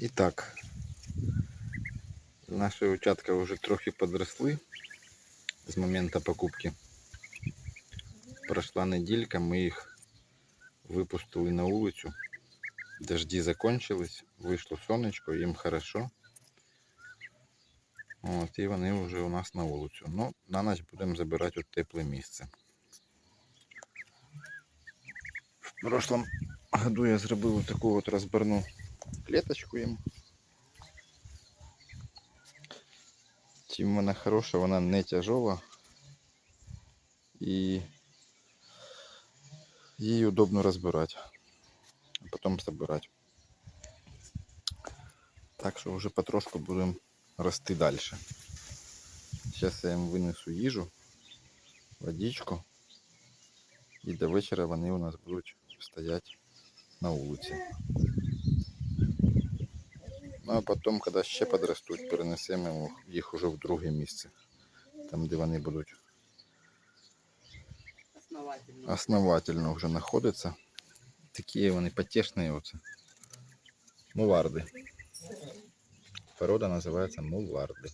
І так, наші утятка вже трохи подросли з моменту покупки. Пройшла неділька, ми їх випустили на вулицю. Дожді закончились, вийшло сонечко, їм хорошо. От, і вони вже у нас на вулицю. Ну, на ніч будемо забирати у тепле місце. В прошлом году я зробив таку от розбірну клеточку їм. Чим вона хороша, вона не тяжова і її удобно розбирати, а потім збирати. Так що вже потрошку будемо рости далі. Зараз я їм винесу їжу, водичку. І до вечора вони у нас будуть стояти на вулиці. Ну а потім, коли ще подростуть, перенесемо їх уже в друге місце. Там, де вони будуть Основательно. основательно вже знаходяться. Такі вони потішні оце. Муварди. Порода називається муварди.